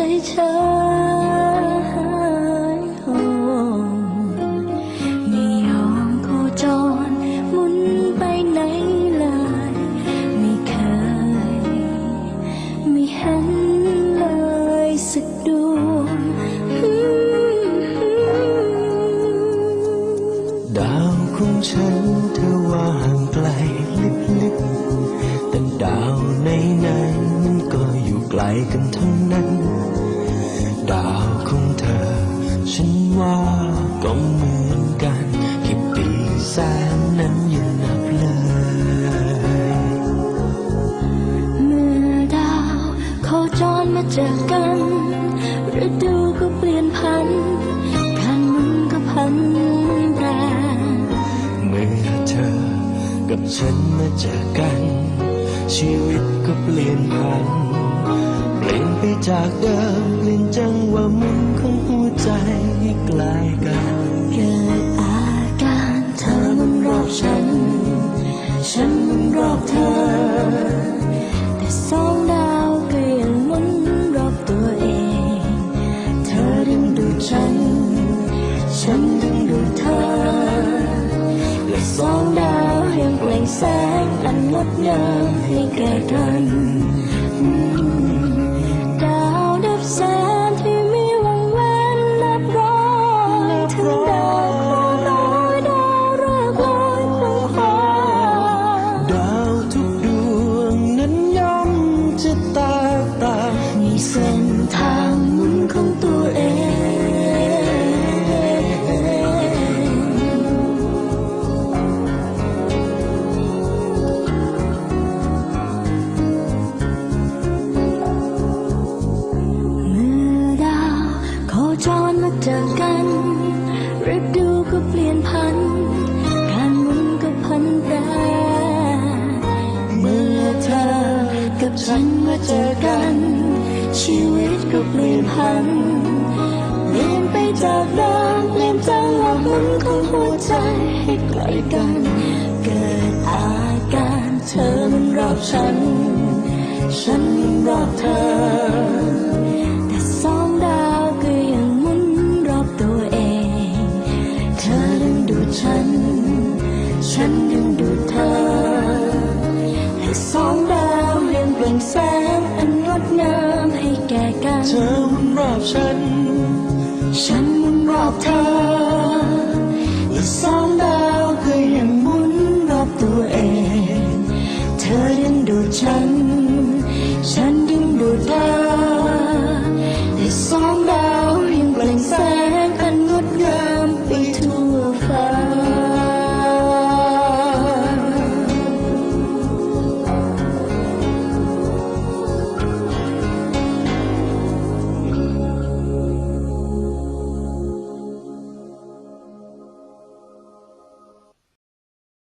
ใจเธอหายห่วไม่ยอมโคจรหมุนไปไหนเลย ไม่เคย ไม่เห็นเลยสักดวงดาวของฉันเธวร่างไกลลึกๆแต่ดาวในนมันก็อยู่ไกลกันทั้งนั้น ดาวของเธอ ฉันว่าก็เหมือนกันกี่ปีแสนนั้นยังนับเลย เมื่อดาวโคจรมาเจอกันฤดูก็เปลี่ยนพันการมุนก็พันแปรเมื่อเธอกับฉันมาเจอกัน ชีวิตก็เปลี่ยนพันเปลี่ยนไปจากเดิม วะหมุนของหัวใจใกลายกันเกิดอาการเธอมุนรอบฉัน ฉันมุนรอบเธอ แต่สองดาวก็ยังหมุนรอบตัวเอง เธอดึงดูดฉัน ฉันดึงดูดเธอ และสองดาวยังเปล่งแสงอันงดงามให้แก่กัน เป็นทางหมุนของตัวเอง เมื่อดาวโคจรมาเจอ ก็เปลี่ยนพันเปลี่ยนไปจากเดิมเปลี่ยนจังหวะหมุนของหัวใจให้ไกล้กัน เกิดอาการเธอมันรอบฉัน ฉันรอบเธอแต่สองดาวก็ยังหมุนรอบตัวเองเธอดึงดูฉัน ฉันดึงดูดเธอ ให้สองดาวเรียงเปล่งแสง อหมุนรอบฉัน ฉันหมุนรอบเธอและสอง